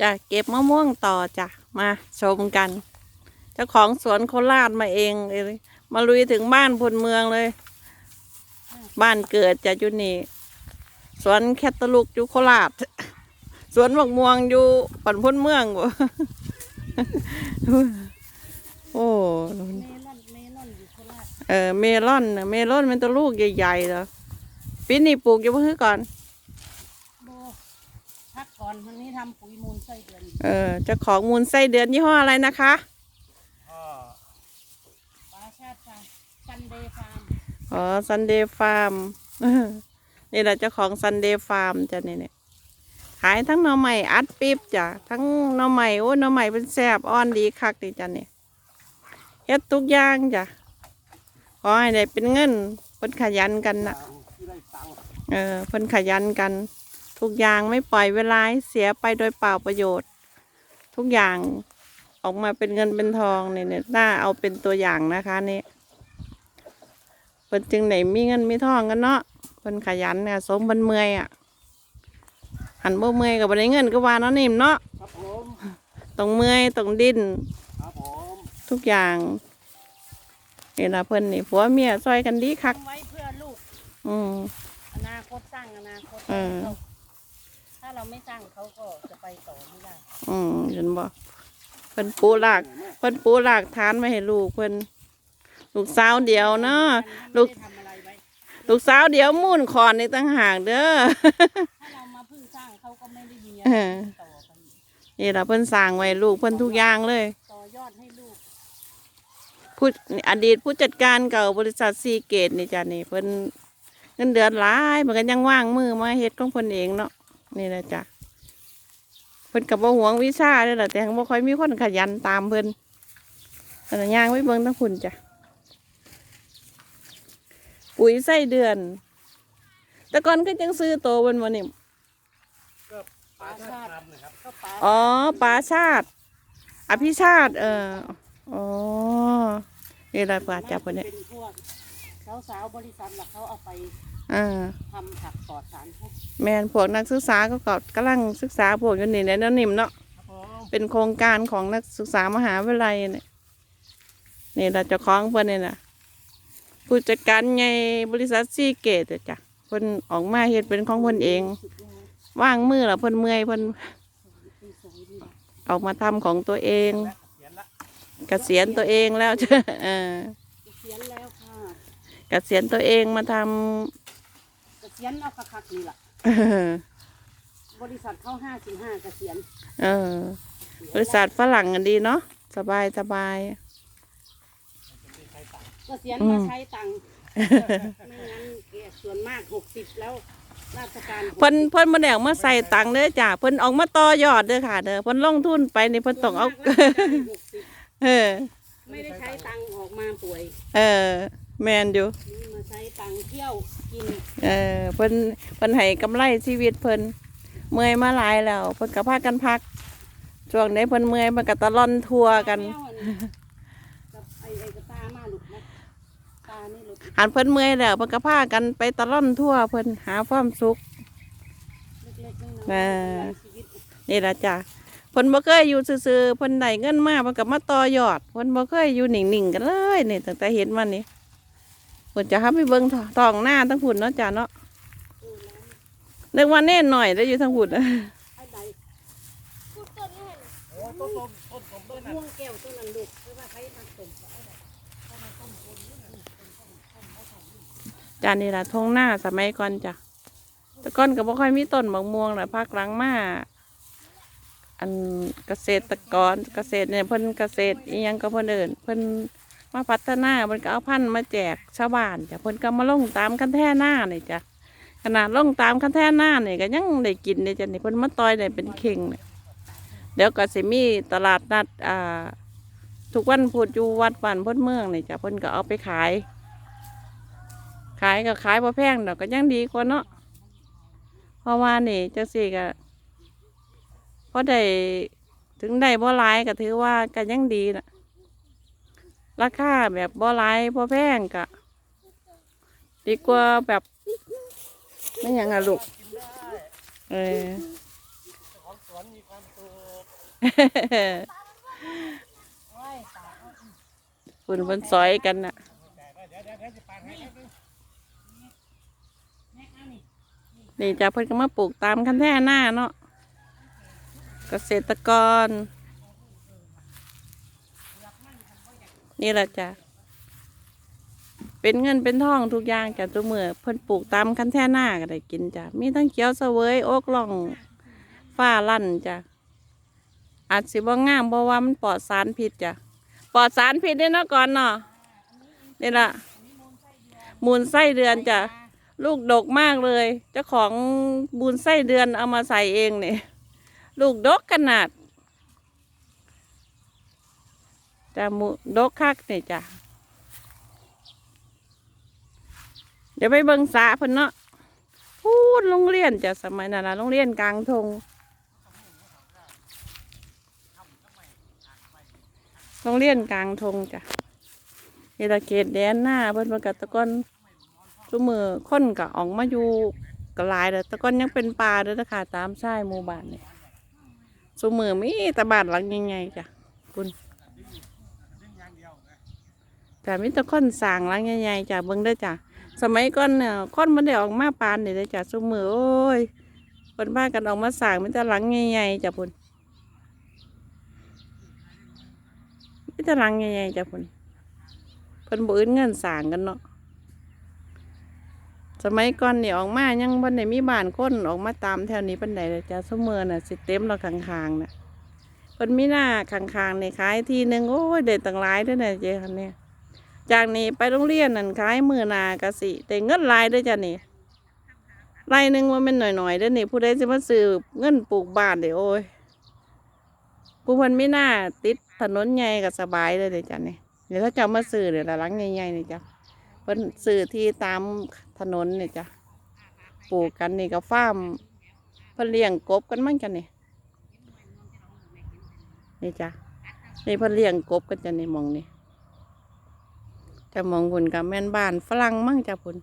จะเก็บมะม่วงต่อจ้ะมาชมกันเจ้าของสวนโคราชมาเองเลยมาลุยถึงบ้านพลเมืองเลย บ้านเกิดจะอยู่นี่สวนแคตตาลูกอยู่โคราชสวนบักม่วงอยู่ปันพลเมืองบ่โอ้เมลอนเมลอนอยู่โคราชเออเมลอนเมลอนมันตัวลูกใหญ่ๆแล้วปีนี้ปลูกอยู่เพื่อก่อน กก่อนวันนี้ทำปุ๋ยมูลไส้เดือนเออเจ้าของมูลไส้เดือนยี่ห้ออะไรนะคะปลาชาติฟาร์มซันเดย์ฟาร์มอ๋อซันเดย์ฟาร์มนี่แหละเจ้าของซันเดย์ฟาร์มจ้ะเนี่ยเนี่ยขายทั้งหน่อใหม่อัดปี๊บจ้ะทั้งหน่อใหม่โอ้หน่อใหม่เป็นแซ่บอ่อนดีคักดีจ้ะเนี่ยเฮ็ดทุกอย่างจ้ะขอให้ได้เป็นเงินเพิ่นขยันกันนะเออเพิ่นขยันกัน ทุกอย่างไม่ปล่อยเวลาให้เสียไปโดยเปล่าประโยชน์ ทุกอย่างออกมาเป็นเงินเป็นทองเนี่ยเนี่ยน่าเอาเป็นตัวอย่างนะคะนี่เพิ่นจึงไหนมีเงินมีทองกันเนาะเพิ่นขยันเนี่ยสมบันเมื่อยอะหันบ่เมื่อยกับบ่ได้เงินก็ว่าเนาะนิ่มเนาะครับผมต้องเมื่อยต้องดิ้นครับผมทุกอย่างนี่ล่ะเพิ่นนี่ผัวเมียซอยกันดีคักทำไว้เพื่อลูกอืมอนาคตสร้างอนาคตเออเขา ถ้าเราไม่สร้างเขาก็จะไปต่อไม่ได้อืมเห็นบ่เพิ่นปูรากเพิ่นปูรากฐานไว้ให้ลูกเพิ่นลูกสาวเดียวเนาะลูกไม่ได้ทำอะไรไว้ลูกสาวเดียวมุ่นคอนนี่ต่างหากเด้อ ถ้าเรามาเพึ่งสร้างเขาก็ไม่ได้มีอะเอไรอต่อกันนี่ล่ะเพิ่นสร้างไว้ลูกเพิ่นทุกอย่างเลย ต่อยอดให้ลูกผู้อดีตผู้จัดการเก่าบริษัทซีเกตนี่จ้ะนี่เพิ่นเงินเดือนหลายเหมือนกันยังว่างมือมาเฮ็ดของเพิ่นเองเนาะ นี่แหละจ้ะเพิ่นกับบ่หวงวิชาเด้อล่ะแต่บ่ค่อยมีคนขยันตามเพิ่นเพิ่นนะย่างไว้เบิ่งทั้งพุ่นจ้ะปุ๋ยไส้เดือน แต่ก่อนก็จังซื้อโตเพิ่นบ่นี่ก็ปลาชาติทำนะครับก็ป๋าอ๋อปลาชาติ อภิชาติ เอออ๋อนี่แหละปลาจับเพิ่นเนี่ยเป็นพวกสาวๆบริษัทหลักเขาเอาไป อ่าทำผักปลอดสารพิษแมนพวกนักศึกษาก็กำลังศึกษาพวกอยู่นี่แหละเนาะนิ่มเนาะครับผมเป็นโครงการของนักศึกษามหาวิทยาลัยเนี่ยนี่เราจะคล้องเพื่อนนี่นะผู้จัดการใหญ่บริษัทซีเกตอะจ้ะเพิ่นออกมาเฮ็ดเป็นของเพิ่นเองสุดยอดว่างมือแล้วเพิ่นเมื่อยเพิ่นที่สวยดีออกมาทำของตัวเองและเขียนละเกษียณตัวเองแล้วจ้ะเออเขียนแล้วค่ะ เกษียณตัวเองมาท เกษียณเอาคักๆนี่แหละำเออบริษัทเข้าห้าสิบห้าเกษียณเออ บริษัทฝรั่งกันดีเนาะสบายสบาย เกษียณอืมมาใช้ตังค์ไม่งั้นเกษียณส่วนมากหกสิบแล้ว ราชการเพิ่นเพิ่นบ่ได้เอามาใส่ตังค์เด้อจ้ะเพิ่นออกมาต่อยอดเด้อค่ะเด้อเพิ่นลงทุนไปนี่เพิ่นต้องเอาส่วนมกราชการหกสิบเออ ไม่ได้ใช้ตังค์ออกมาป่วย เออ แมนอยู่นี่มาใช้ตังค์เที่ยวกินเออเพิ่นเพิ่นให้กำไรชีวิตเพิ่นเมื่อยมาหลายแล้วเพิ่นก็พากันพักช่วงนี้เพิ่นเมื่อยมันก็ตะล่อนทัวร์กัน แมวอักับไอ้ไอ้กระตามาหลุดนะตานี่หลุดหันเพิ่นเมื่อยแล้วเพิ่นก็พากันไปตะล่อนทั่วเพิ่นหาความสุข เล็กๆน้อยเออๆชีวิตนี่ล่ะจ้ะเพิ่นบ่เคยอยู่ซื่อๆเพิ่นได้เงินมาเพิ่นก็มาต่อยอดเพิ่นบ่เคยอยู่นิ่งๆกันเลยนี่ตั้งแต่เห็นมานี่ เพิ่นจะหาไปเบิ่งทองหน้าทั้งพุ่นเนาะจ้ะเนาะเออแล้วนึกว่าแน่นหน่อยได้อยู่ทั้งพุ่นไอ้ใดโอ้ต้นะม่วงแก้วต้นนั้นลูกคือว่าใครทำสมจานนี่ละทงหน้าสมัยก่อนจ้ะแต่ก่อนก็บ่ค่อยมีต้นมะม่วงแหละภาคหลังมาอันเกษตรกรเกษตรเนี่ยเพิ่นเกษตรอีหยังก็เพิ่นเอิ้นเพิ่น มาพัฒนาเพิ่นก็เอาพันธุ์มาแจกชาวบ้านจ้ะเพิ่นก็มาลงตามคันแท่หน้านี่จ้ะขนาดลงตามคันแท่หน้าเนี่ยก็ยังได้กินเลยจ้ะนี่เพิ่นมาต่อยได้เป็นเข่งเนี่ยเดี๋ยวก็สิมีตลาดนัดอ่าทุกวันพุธอยู่วัดบ้านพ้นเมืองเนี่ยจ้ะเพิ่นก็เอาไปขาย ขายก็ขายพอแพงดอกก็ยังดีกว่าเนาะเพราะว่านี่จังสี่ก็พอได้ถึงได้บ่หลายก็ถือว่าก็ยังดีนะ ราคาแบบบ่หลายพอแพงก็ดีกว่าแบบไม่ยังอะลูกเออของสวนมีความสุขโอ้ยตายคุณเพิ่นซอยกันน่ะนี่จะเพิ่นก็มาปลูกตามคันแท่หน้าเนาะเกษตรกร นี่แหละจ้ะเป็นเงินเป็นทองทุกอย่างจ้ะตัวเมื่อเพิ่นปลูกตามคันแท่หน้าก็ได้กินจ้ะมีทั้งเขียวเสวยโอกล่องฟ้าลั่นจ้ะอาจสิบ่งามเพราะว่ามันปลอดสารพิษจ้ะปลอดสารพิษเด้เนะก่อนเนาะนี่ล่ะมูลไส้เดือนจ้ะลูกดกมากเลยเจ้าของบุญไส้เดือนเอามาใส่เองเนี่ยลูกดกขนาด จะมุดกคักเนี่ยจ้ะเดี๋ยวไปเบิงสาเพิ่นเนาะพูดโรงเรียนจ้ะสมัยนั้นนะโรงเรียนกลางทงโรงเรียนกลางทงจ้ะเอราเกตแดนหน้าเพิ่นประกาศตะกอนทุกมือค้นก็ออกมาอยู่กลายแล้วแต่ก่อนยังเป็นป่าเด้อนะคะตามชายหมู่บ้านเนี่ยสุมือมีต่บ้านหลังใหญ่ๆจ้ะคุณ แต่มีแต่คนสร้างหลังใหญ่ๆจ้ะเบิ่งได้จ้ะสมัยก่อนเนี่ยคนมันได้ออกมาปานนี่ได้จ้ะสมือโอ้ยคนบ้านกันออกมาสร้างมีแต่หลังใหญ่ๆจ้ะพุ่นมีแต่หลังใหญ่ๆจ้ะพุ่นเพิ่นบ่อื่นเงินสร้างกันเนาะสมัยก่อนนี่ออกมายังบันไดมีบ้านคนออกมาตามแถวนี้ปันไดเลยจ้าเสมอน่ะ สิเต็มเราข้างๆน่ะเพิ่นมีหน้าข้างๆในขายทีหนึ่งโอ้ยเด็ดต่างหลายด้วยนะเจ้คันเนี่ย จากนี้ไปโรงเรียนนั่นขายมือนากะสิแต่เงินลายด้วยจ้ะนี่ไรหนึ่งว่าเป็นหน่อยๆเด้อนี่ผู้ใดสิมาซื้อเงินปลูกบ้านเดี๋ยวโอ้ยผู้พิ่นมีหน้าติดถนนใหญ่ก็สบายเลยเด้อจ้ะนี่เดี๋ยวถ้าจะมาซื้อเดี๋ยวหลังใหญ่ๆนี่จ้ะเพิ่นซื้อที่ตามถนนนี่จ้ะปลูกกันนี่ก็ฟาร์มเพิ่นเลี้ยงกบกันมั่งกันนี่นี่จ้ะนี่เพิ่นเลี้ยงกบกันจ้ะนี่มองนี่ แต่หมองพุ่นกับแม่นบ้านฝรั่งมั่งจ้ะพุ่น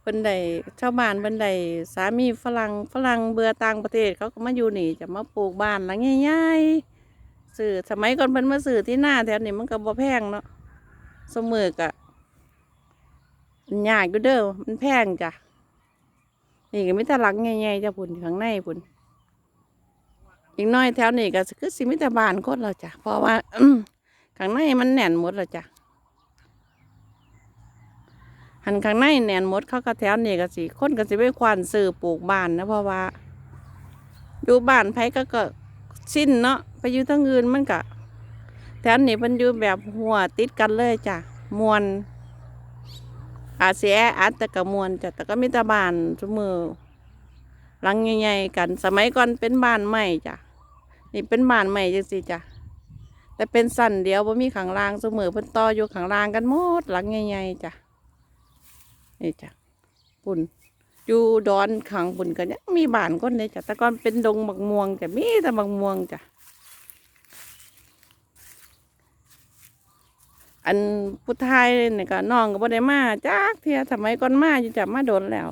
เพิ่นได้ชาวบ้านเพิ่นได้สามีฝรั่งฝรั่งเบื่อต่างประเทศเขาก็มาอยู่นี่จะมาปลูกบ้านหลังใหญ่ๆซื้อสมัยก่อนเพิ่นมาซื้อที่หน้าแถวนี้มันก็บ่แพงเนาะสมือกะยากอยู่เด้อมันแพงจ้ะนี่ก็มีแต่หลังใหญ่ๆจ้ะพุ่นข้างในพุ่นอีกน้อยแถวนี้ก็คือสิมีแต่บ้านคนเราจ้ะเพราะว่าข้างในมันแน่นหมดแล้วจ้ะ หันข้างในแนนมดเขาก็แถวนี้ก็สิคนก็สิไปควานซื้อปลูกบ้านนะเพราะว่า อยู่บ้านไผก็ก็สิ้นเนาะไปอยู่ทั้งอื่นมันก็แถวนี้มันอยู่แบบหัวติดกันเลยจ้ะมวนอาเสียอัดแต่กระมวลจ้ะแต่ก็มีแต่บ้านทุมือหลังใหญ่ๆกัน สมัยก่อนเป็นบ้านใหม่จ้ะนี่เป็นบ้านใหม่จังสิจ้ะแต่เป็นสั้นเดียวบ่มีขังรางเสมอเพิ่นต่ออยู่ขังรางกันหมดหลังใหญ่ๆจ้ะ นี่จ้ะปุ่นอยู่ดอนขังปุ่นกันยังมีบ้านคนเลยจ้ะแต่ก่อนเป็นดงบักม่วงจ้ะมีแต่บักม่วงจ้ะอันผู้ชายนี่ยก็น้องก็บ่ได้มาจากเทียสมัยก่อนมาอยู่จ้ะมาโดนแล้ว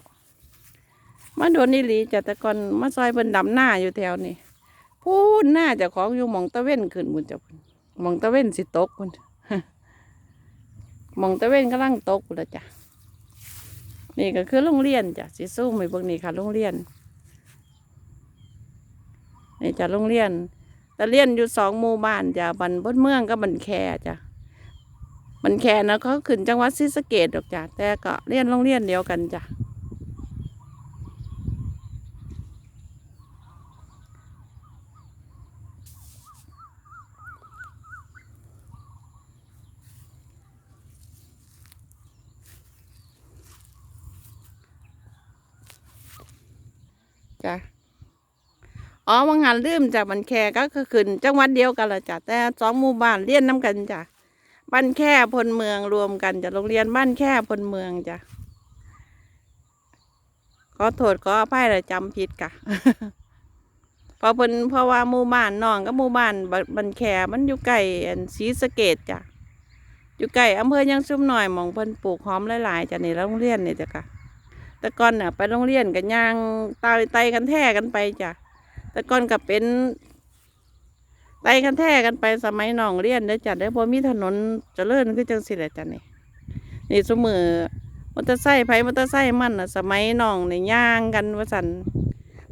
มาโดนนี่หลีจ้ะแต่ก่อนมาซอยเพิ่นดำหน้าอยู่แถวนี้พูดหน้าจ้าของอยู่หมองตะเว้นขึ้นบุญจ้ะมองตะเว้นสิตกบุญหมองตะเว้นกำลังตกบุญละจ้ะ นี่ก็คือโรงเรียนจ้ะสิสู้ไปเบิ่งนี่ค่ะโรงเรียนนี่จ้ะโรงเรียนแต่เรียนอยู่สองหมู่บ้านจ้ะบันบนเมืองก็บันแคจ้ะบันแคนะเขาขึ้นจังหวัดศรีสะเกดดอกจ้ะแต่ก็เรียนโรงเรียนเดียวกันจ้ะ อ๋อวังหันลืมจากมันแคก็คือขึ้นจังหวัดเดียวกันละจ้ะแต่สองหมู่บ้านเรียนน้ำกันจ้ะบ้านแค่พลเมืองรวมกันจะโรงเรียนบ้านแค่พลเมืองจ้ะขอโทษขออภัยลยจำผิดกะเพราะเพิ่นเพราะว่าหมู่บ้านน้องกับหมู่บ้านบบ้านแคมันอยู่ใกล้อันศรีสะเกดจ้ะอยู่ใกล้อำเภอยังซุ่มหน่อยหมองเพิ่นปลูกหอมหลายๆจ้ะในโรงเรียนนี่จ้ะค่ะแต่ก่อนน่ะ ไปโรงเรียนกันย่างตายไตกันแท้กันไปจ้ะ แต่ก่อนก็เป็นไตกันแท้กันไปสมัยน้องเรียนเด้จ้ะเด้พอมีถนนเจริญคือจังสิแหละจ้ะนี่นี่สมือมอเตอร์ไซค์ไผมอเตอร์ไซค์มันน่ะ สมัยน้องในย่างกันว่าสัน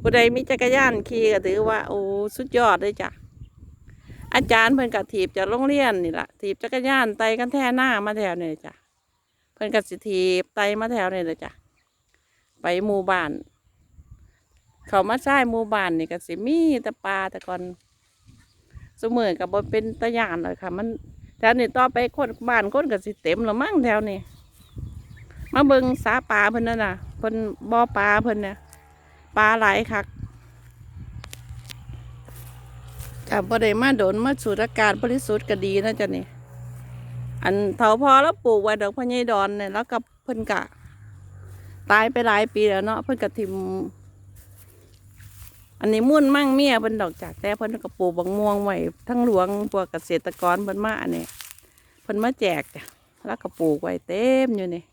ผู้ใดมีจักรยานขี่ก็ถือว่าโอ้สุดยอดเลยจ้ะอาจารย์เพิ่นกับถีบจากโรงเรียนนี่แหละถีบจักรยานไตกันแท่หน้ามาแถวนี่จ้ะเพิ่นกับสิถีบไตมาแถวนี่เลยจ้ะไปหมู่บ้าน เขามาใช้หมู่บ้านนี่ก็สิมีแต่ปลาแต่ก่อนสมือกับบเป็นตะยานเลยค่ะ มันแถวนี้ต่อไปคนบ้านคนก็สิเต็มแล้วมั้งแถวนี้มาเบิงสาปลาเพิ่นนั่นน่ะเพิ่นบ่อปลาเพิ่นเนี่ยปลาหลายคักจ้ะบ่ได้มาโดนมาสูดอากาศบริสุทธิ์ก็ดีนะจ๊ะนี่อันเถาพอแล้วปลูกไว้ดอกพะไยดอนเนี่ยแล้วกับเพิ่นกะ ตายไปหลายปีแล้วเนาะเพิ่นกะทิม อันนี้มุ่นมั่งเมียเพิ่นดอกจากแต่เพิ่นก็ปลูกบางม่วงไว้ทั้งหลวงพวกเกษตรกรเพิ่นมาอันนี้เพิ่นมาแจกจ้ะแล้วก็ปลูกไว้เต็มอยู่นี่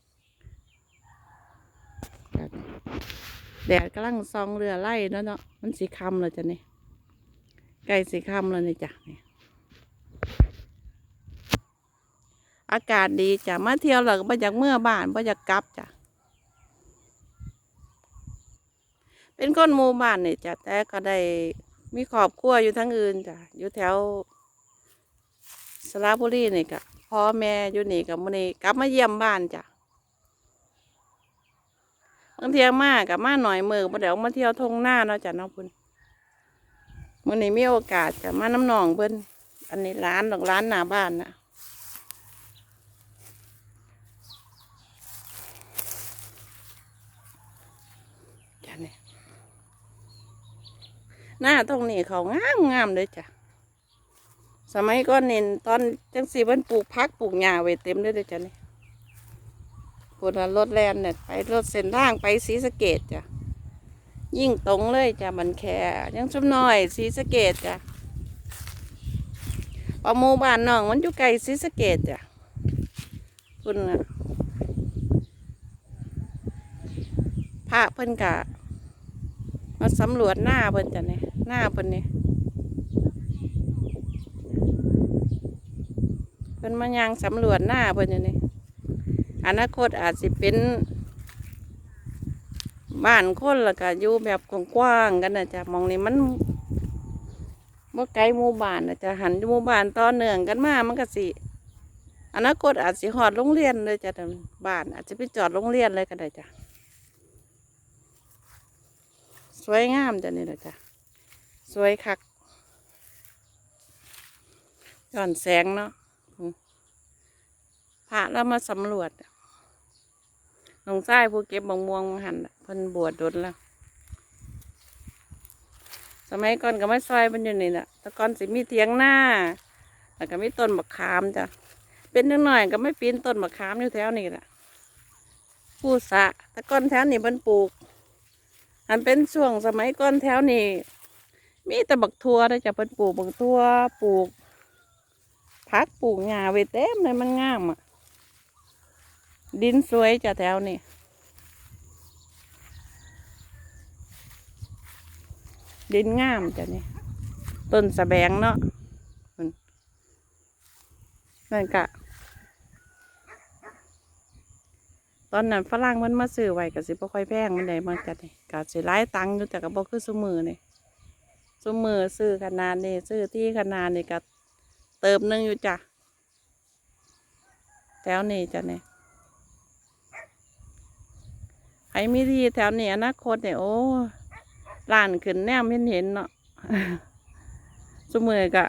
แดดกำลังซองเรือไล่เนาะเนาะมันสีคำเลยจ้ะนี่ใกล้สีคำแล้วนี่จ้ะนี่อากาศดีจ้ะมาเที่ยวแล้วก็บ่อยากเมื่อบ้านบ่อยากกลับจ้ะ เป็นคนหมู่บ้านนี่จ้ะแต่ก็ได้มีครอบครัวอยู่ทั้งอื่นจ้ะอยู่แถวสระบุรีนี่กะพ่อแม่อยู่นี่กับมื้อนี้กลับมาเยี่ยมบ้านจ้ะบางเที่ยมากับมาหน่อยมือบ่ได้ออกมาเที่ยวทงหน้าเนาะจ้ะน้องพุ่นมื้อนี้มีโอกาสจ้ะมาน้ำหนองเพิ่นอันนี้ร้านดอกร้านหน้าบ้านน่ะนี่ หน้าตรงนี้เขางามงามเลยจ้ะ สมัยก่อนนี่ตอนจังสีเพิ่นปลูกพักปลูกหญ้าไว้เต็มเลยเด้อจ้ะนี่พูดว่ารถแลนเนี่ยไปรถเส้นทางไปศรีสะเกดจ้ะ ยิ่งตรงเลยจ้ะมันแค่ยังชุมน้อยศรีสะเกดจ้ะปะหมู่บ้านน้องมันอยู่ไกลศรีสะเกดจ้ะคุณนะพระเพิ่นกะ มาสำรวจหน้าเพิ่นจ้ะเนี่ยหน้าเพิ่นนี่เพิ่นมายังสำรวจหน้าเพิ่นอยู่นี่อนาคตอาจสิเป็นบ้านคนแล้วก็อยู่แบบกว้างๆกันนะจ๊ะมองนี้มันบ่ไกลหมู่บ้านนะจ๊ะหันหมู่บ้านต่อเนื่องกันมามันก็สิอนาคตอาจสิฮอดโรงเรียนเลยจ้ะบ้านอาจจะไปจอดโรงเรียนเลยก็ได้จ้ะ สวยงามจ้ะนี่แหละจ้ะสวยคักย้อนแสงเนาะพระแล้วมาสำรวจหลวงชายผู้เก็บบางม่วงมาหันเพิ่นบวชดนแล้ว สมัยก่อนก็ไม่ซอยมันอยู่นี่แหละแต่ก่อนสิมีเทียงหน้าแล้วก็มีต้นมะขามจ้ะเป็นนิดหน่อยก็ไม่ปีนต้นมะขามอยู่แถวนี้แหละผู้สะแต่ก่อนแถวนี้เพิ่นปลูก อันเป็นช่วงสมัยก่อนแถวนี้มีแต่บักทัวได้จะเพิ่นปลูกบักทัวปลูกพักปลูกหญ้าไว้เต็มเลยมันงามอะ ดินสวยจ้ะแถวนี้ดินงามจ้ะนี่ต้นสะแบงเนาะเพิ่นนั่นกะ ตอนนั้นฝรั่งมันมาซื้อไว้ก็สิบ่ค่อยแพงมันได้มันก็นี่ก็สิหลายตังค์อยู่แต่ก็บ่คือซุมือนี่ซุมือซื้อขนาดนี้ซื้อที่ขนาดนี้ก็เติมนึงอยู่จ้ะแถวนี้จ้ะนี่ยใครมีที่แถวนี้อนาคตเนี่ยโอ้ร้านขึ้นแนมเห็นเห็นเนาะซุมือก็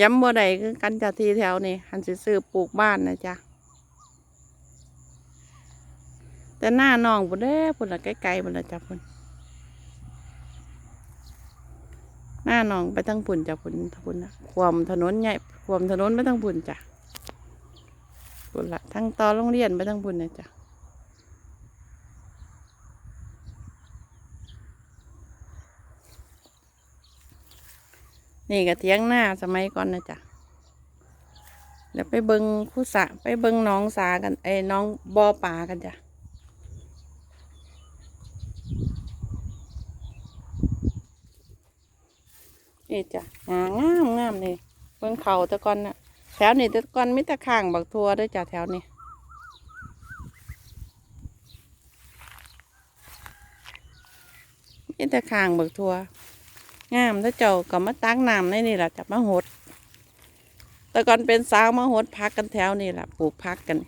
ย้ำบ่ได้คือกันจะทีแถวนี้หันสิซื้อปลูกบ้านนะจ๊ะ แต่หน้าน้องพุ่นเด้พุ่นละไกลๆพุ่นละจ้ะพุ่นหน้าน้องไปทั้งพุ่นจ้ะพุ่นพุ่นนะความถนนใหญ่ความถนนไปทั้งพุ่นจ้ะพุ่นละทั้งต่อโรงเรียนไปทั้งพุ่นนะจ้ะนี่ก็เทียงหน้าสมัยก่อนนะจ๊ะเดี๋ยวไปเบิงคู่สะไปเบิงน้องสากันไอ้น้องบ่อปลากันจ้ะ นี่จ้ะงามงามงามนี่เบิ่งเขาตะกอนน่ะแถวนี้ตะกอนมีแต่ข้างบักทัวด้วยจ้ะแถวนี้มีแต่ข้างบักทัวงามถ้าเจ้าก็มาตักน้ำในนี่แหละจับมาหดแต่ก่อนเป็นสาวมาหดพักกันแถวนี่แหละปลูกพักกัน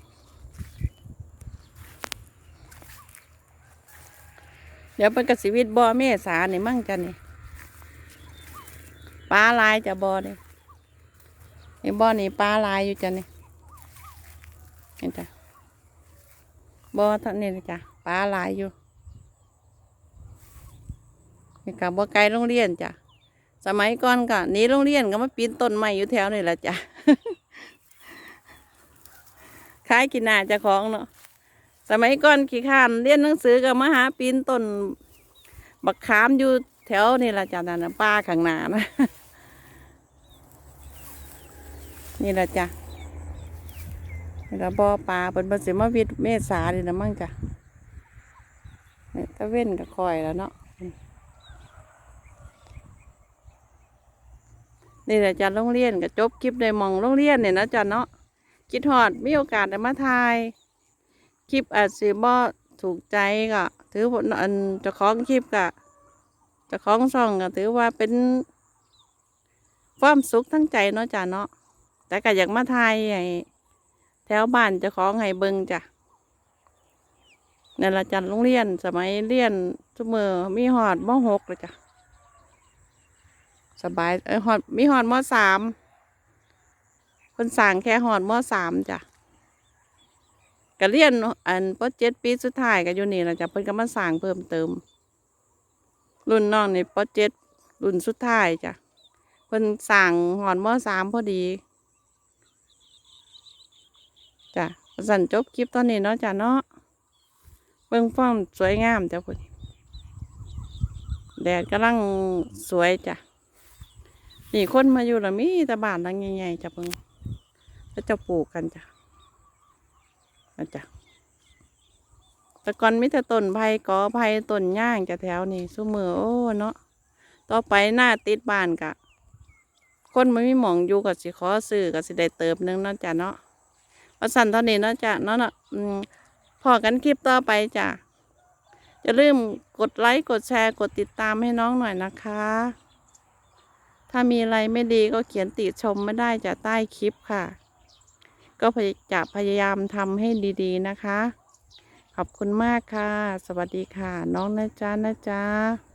เดี๋ยวเป็นกสิวิตบ่อเมษานี่มั่งจ้ะนี่ ปลาลายจะบ่อนี่นี่บ่อนี่ปลาลายอยู่จ้ะนี่เห็นจ้ะบ่อท่านนี่นะจ้ะปลาลายอยู่นี่กับบ่อไกลโรงเรียนจ้ะสมัยก่อนก็หนีโรงเรียนก็มาปีนต้นไม้อยู่แถวนี่แหละจ้ะขายกินหน้าจ้าของเนาะสมัยก่อนขี้ข้านเรียนหนังสือก็มาหาปีนต้นบักขามอยู่ แถวนี่ละจ้ะนั่นป้าข้างหน้านะนี่ละจ้ะนี่ละบ่อปลาเป็นภาษีมาวิทเมษาเลยนะมั่งจ้ะเนี่ยตะเว้นก็คอยแล้วเนาะนี่แหละจ้ะโรงเรียนก็จบคลิปได้หมองโรงเรียนเนี่ยนะจ้ะเนาะคิดฮอดมีโอกาสได้มาถ่าย คลิปอาจสิบ่ถูกใจก็ ถือผลอันเจ้าของคลิปก็ เจ้าของช่องก็ถือว่าเป็นความสุขทั้งใจเนาะจ้ะเนาะแต่ก็อยากมาทายให้แถวบ้านเจ้าของให้เบิงจ้ะนั่นละจันโรงเรียนสมัยเรียนทุกมือมีหอดมอหกเลยจ้ะสบายเอ้ยหอดมีหอดมอสามคนสั่งแค่หอดมอสามจ้ะก็เรียนอันปเจ็ดปีสุดท้ายก็อยู่นี่แหละจ้ะเพิ่นก็มาสร้างเพิ่มเติม รุ่นน้องนี่ปเจ็ดรุ่นสุดท้ายจ้ะเพิ่นสร้างหอนมอสามพอดีจ้ะสั่นจบคลิปตอนนี้เนาะจ้ะเนาะเบิ่งฟ้อมสวยงามจ้ะพุ่นแดดกำลังสวยจ้ะนี่คนมาอยู่ล้วมีแต่บ้านหลังใหญ่ๆจ้ะเพิ่งแล้วจะปลูกกันจ้ะนะจ๊ะ แต่ก่อนมิแต่ต้นไผ่กอไผ่ต้นย่างจะแถวนี้ซุมือโอ้เนาะต่อไปหน้าติดบ้านกะ คนไม่มีหมองอยู่กับสิขอซื้อกับสิได้เติมนึงเนาะจ้ะเนาะว่าสั่นเท่านี้เนาะจ้ะเนาะเนาะอืมพอกันคลิปต่อไปจ้ะอย่าลืมกดไลค์กดแชร์กดติดตามให้น้องหน่อยนะคะ ถ้ามีอะไรไม่ดีก็เขียนติชมไม่ได้จะใต้คลิปค่ะ ก็จะพยายามทำให้ดีๆนะคะ ขอบคุณมากค่ะ สวัสดีค่ะ น้องนะจ๊ะนะจ๊ะ